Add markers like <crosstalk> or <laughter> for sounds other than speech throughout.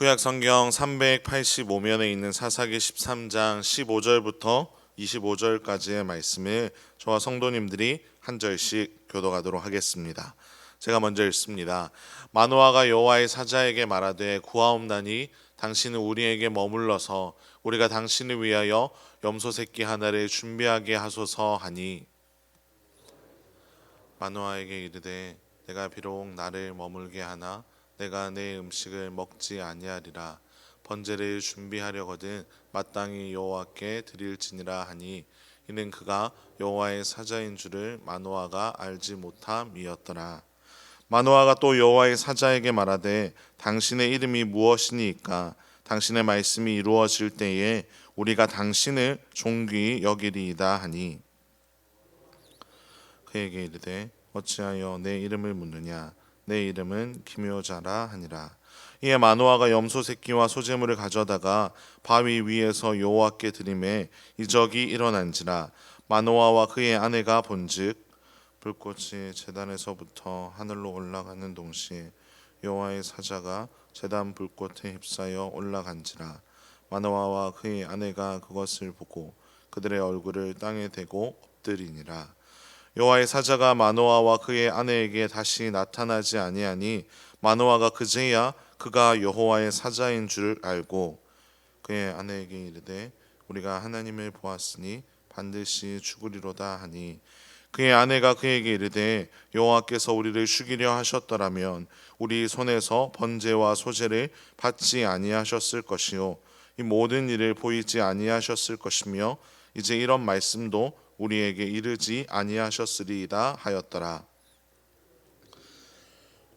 구약 성경 385면에 있는 사사기 13장 15절부터 25절까지의 말씀을 저와 성도님들이 한 절씩 교도하도록 하겠습니다. 제가 먼저 읽습니다. 마노아가 여호와의 사자에게 말하되 구하옵나니 당신은 우리에게 머물러서 우리가 당신을 위하여 염소 새끼 하나를 준비하게 하소서 하니 마노아에게 이르되 내가 비록 나를 머물게 하나 내가 내 음식을 먹지 아니하리라. 번제를 준비하려거든 마땅히 여호와께 드릴지니라 하니 이는 그가 여호와의 사자인 줄을 마노아가 알지 못함이었더라. 마노아가 또 여호와의 사자에게 말하되 당신의 이름이 무엇이니까? 당신의 말씀이 이루어질 때에 우리가 당신을 존귀히 여기리이다 하니. 그에게 이르되 어찌하여 내 이름을 묻느냐 내 이름은 기묘자라 하니라. 이에 마노아가 염소 새끼와 소재물을 가져다가 바위 위에서 여호와께 드림에 이적이 일어난지라 마노아와 그의 아내가 본즉 불꽃이 제단에서부터 하늘로 올라가는 동시에 여호와의 사자가 제단 불꽃에 휩싸여 올라간지라 마노아와 그의 아내가 그것을 보고 그들의 얼굴을 땅에 대고 엎드리니라 여호와의 사자가 마노아와 그의 아내에게 다시 나타나지 아니하니 마노아가 그제야 그가 여호와의 사자인 줄 알고 그의 아내에게 이르되 우리가 하나님을 보았으니 반드시 죽으리로다 하니. 그의 아내가 그에게 이르되 여호와께서 우리를 죽이려 하셨더라면 우리 손에서 번제와 소제를 받지 아니하셨을 것이요 이 모든 일을 보이지 아니하셨을 것이며 이제 이런 말씀도 우리에게 이르지 아니하셨으리이다 하였더라.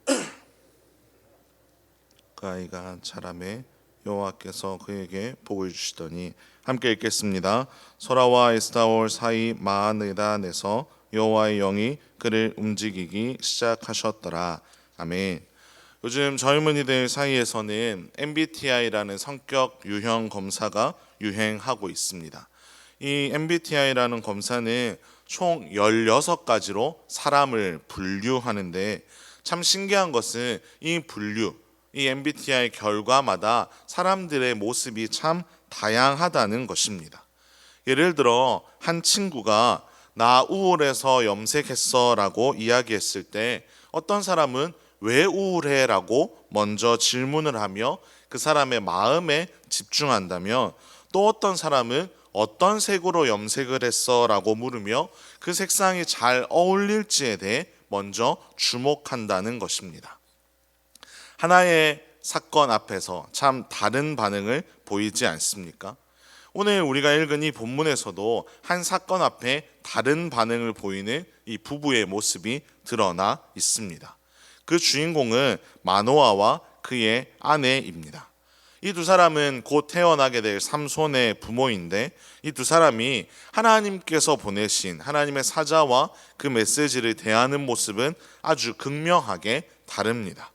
<clears throat> 그 아이가 자라매 여호와께서 그에게 복을 주시더니 함께 읽겠습니다. 소라와 에스타올 사이 마하느단에서 여호와의 영이 그를 움직이기 시작하셨더라. 아멘. 요즘 젊은이들 사이에서는 MBTI라는 성격 유형 검사가 유행하고 있습니다. 이 MBTI라는 검사는 총 16가지로 사람을 분류하는데 참 신기한 것은 이 분류, 이 MBTI 결과마다 사람들의 모습이 참 다양하다는 것입니다. 예를 들어 한 친구가 나 우울해서 염색했어라고 이야기했을 때 어떤 사람은 왜 우울해라고 먼저 질문을 하며 그 사람의 마음에 집중한다면 또 어떤 사람은 어떤 색으로 염색을 했어 라고 물으며 그 색상이 잘 어울릴지에 대해 먼저 주목한다는 것입니다. 하나의 사건 앞에서 참 다른 반응을 보이지 않습니까? 오늘 우리가 읽은 이 본문에서도 한 사건 앞에 다른 반응을 보이는 이 부부의 모습이 드러나 있습니다. 그 주인공은 마노아와 그의 아내입니다. 이 두 사람은 곧 태어나게 될 삼손의 부모인데 이 두 사람이 하나님께서 보내신 하나님의 사자와 그 메시지를 대하는 모습은 아주 극명하게 다릅니다.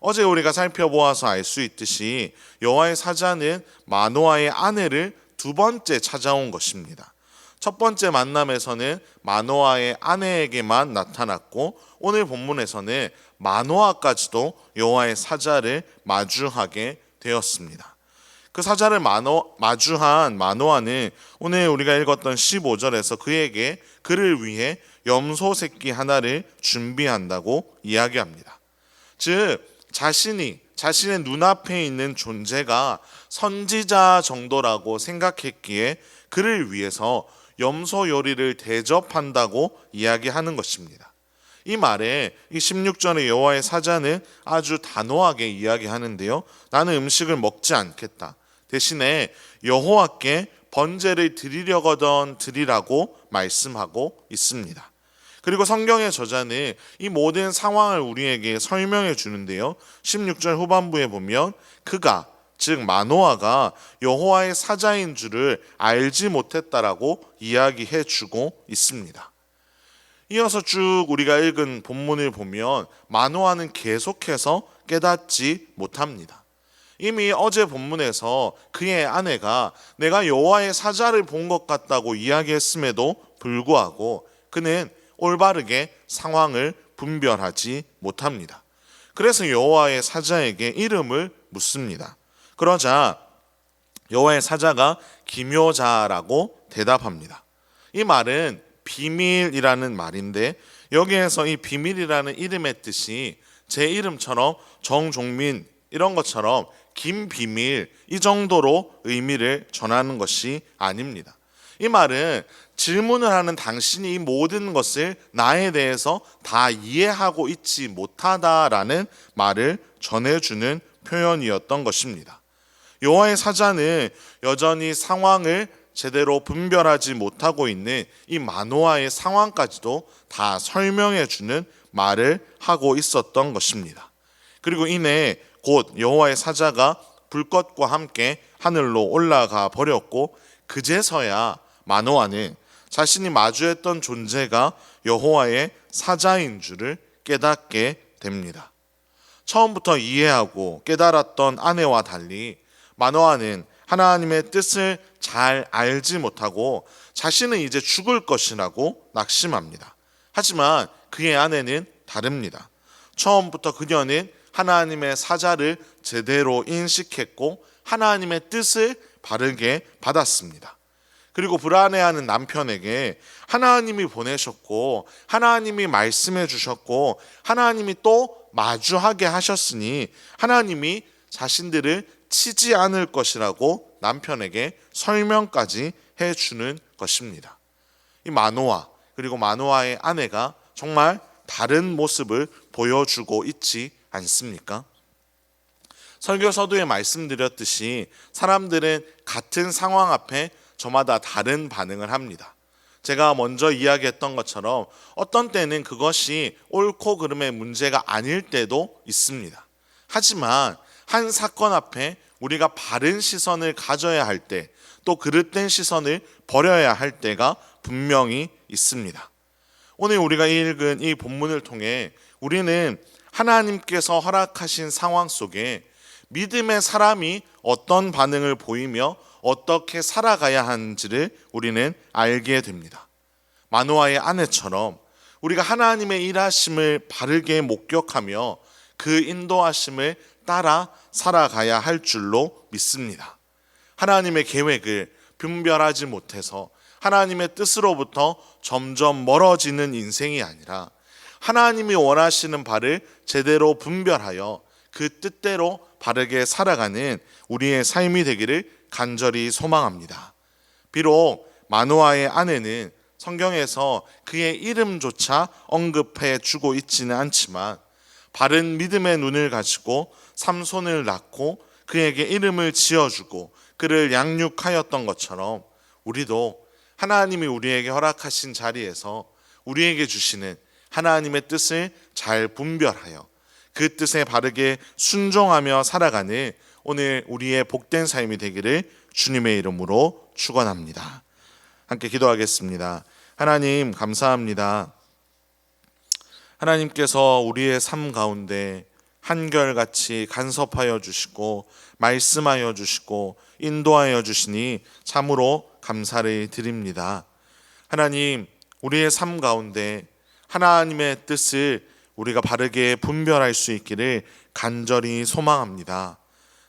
어제 우리가 살펴보아서 알 수 있듯이 여호와의 사자는 마노아의 아내를 두 번째 찾아온 것입니다. 첫 번째 만남에서는 마노아의 아내에게만 나타났고 오늘 본문에서는 마노아까지도 여호와의 사자를 마주하게 되었습니다. 그 사자를 마노, 마주한 마노아는 오늘 우리가 읽었던 15절에서 그에게 그를 위해 염소 새끼 하나를 준비한다고 이야기합니다. 즉 자신이 자신의 눈앞에 있는 존재가 선지자 정도라고 생각했기에 그를 위해서 염소 요리를 대접한다고 이야기하는 것입니다. 이 말에 이 16절의 여호와의 사자는 아주 단호하게 이야기하는데요. 나는 음식을 먹지 않겠다. 대신에 여호와께 번제를 드리려거든 드리라고 말씀하고 있습니다. 그리고 성경의 저자는 이 모든 상황을 우리에게 설명해 주는데요. 16절 후반부에 보면 그가 즉 마노아가 여호와의 사자인 줄을 알지 못했다라고 이야기해 주고 있습니다. 이어서 쭉 우리가 읽은 본문을 보면 마노아는 계속해서 깨닫지 못합니다. 이미 어제 본문에서 그의 아내가 내가 여호와의 사자를 본 것 같다고 이야기했음에도 불구하고 그는 올바르게 상황을 분별하지 못합니다. 그래서 여호와의 사자에게 이름을 묻습니다. 그러자 여호와의 사자가 기묘자라고 대답합니다. 이 말은 비밀이라는 말인데 여기에서 이 비밀이라는 이름의 뜻이 제 이름처럼 정종민 이런 것처럼 긴 비밀 이 정도로 의미를 전하는 것이 아닙니다. 이 말은 질문을 하는 당신이 이 모든 것을 나에 대해서 다 이해하고 있지 못하다라는 말을 전해주는 표현이었던 것입니다. 여호와의 사자는 여전히 상황을 제대로 분별하지 못하고 있는 이 마노아의 상황까지도 다 설명해 주는 말을 하고 있었던 것입니다. 그리고 이내 곧 여호와의 사자가 불꽃과 함께 하늘로 올라가 버렸고 그제서야 마노아는 자신이 마주했던 존재가 여호와의 사자인 줄을 깨닫게 됩니다. 처음부터 이해하고 깨달았던 아내와 달리 마노아는 하나님의 뜻을 잘 알지 못하고 자신은 이제 죽을 것이라고 낙심합니다. 하지만 그의 아내는 다릅니다. 처음부터 그녀는 하나님의 사자를 제대로 인식했고 하나님의 뜻을 바르게 받았습니다. 그리고 불안해하는 남편에게 하나님이 보내셨고 하나님이 말씀해 주셨고 하나님이 또 마주하게 하셨으니 하나님이 자신들을 치지 않을 것이라고 남편에게 설명까지 해 주는 것입니다. 이 마노아 그리고 마노아의 아내가 정말 다른 모습을 보여주고 있지 않습니까? 설교 서두에 말씀드렸듯이 사람들은 같은 상황 앞에 저마다 다른 반응을 합니다. 제가 먼저 이야기했던 것처럼 어떤 때는 그것이 옳고 그름의 문제가 아닐 때도 있습니다. 하지만 한 사건 앞에 우리가 바른 시선을 가져야 할 때, 또 그릇된 시선을 버려야 할 때가 분명히 있습니다. 오늘 우리가 읽은 이 본문을 통해 우리는 하나님께서 허락하신 상황 속에 믿음의 사람이 어떤 반응을 보이며 어떻게 살아가야 하는지를 우리는 알게 됩니다. 마노아의 아내처럼 우리가 하나님의 일하심을 바르게 목격하며 그 인도하심을 따라 살아가야 할 줄로 믿습니다. 하나님의 계획을 분별하지 못해서 하나님의 뜻으로부터 점점 멀어지는 인생이 아니라 하나님이 원하시는 바를 제대로 분별하여 그 뜻대로 바르게 살아가는 우리의 삶이 되기를 간절히 소망합니다. 비록 마노아의 아내는 성경에서 그의 이름조차 언급해 주고 있지는 않지만 바른 믿음의 눈을 가지고 삼손을 낳고 그에게 이름을 지어주고 그를 양육하였던 것처럼 우리도 하나님이 우리에게 허락하신 자리에서 우리에게 주시는 하나님의 뜻을 잘 분별하여 그 뜻에 바르게 순종하며 살아가는 오늘 우리의 복된 삶이 되기를 주님의 이름으로 축원합니다. 함께 기도하겠습니다. 하나님 감사합니다. 하나님께서 우리의 삶 가운데 한결같이 간섭하여 주시고 말씀하여 주시고 인도하여 주시니 참으로 감사를 드립니다. 하나님, 우리의 삶 가운데 하나님의 뜻을 우리가 바르게 분별할 수 있기를 간절히 소망합니다.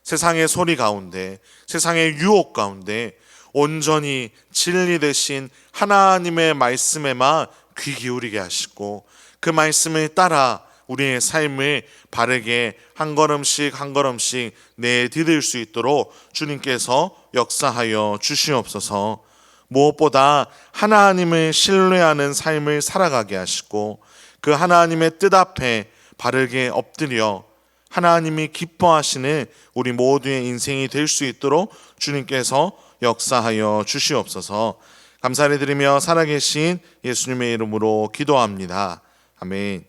세상의 소리 가운데, 세상의 유혹 가운데 온전히 진리 대신 하나님의 말씀에만 귀 기울이게 하시고 그 말씀을 따라 우리의 삶을 바르게 한 걸음씩 한 걸음씩 내디딜 수 있도록 주님께서 역사하여 주시옵소서. 무엇보다 하나님을 신뢰하는 삶을 살아가게 하시고 그 하나님의 뜻 앞에 바르게 엎드려 하나님이 기뻐하시는 우리 모두의 인생이 될 수 있도록 주님께서 역사하여 주시옵소서. 감사를 드리며 살아계신 예수님의 이름으로 기도합니다. 아멘.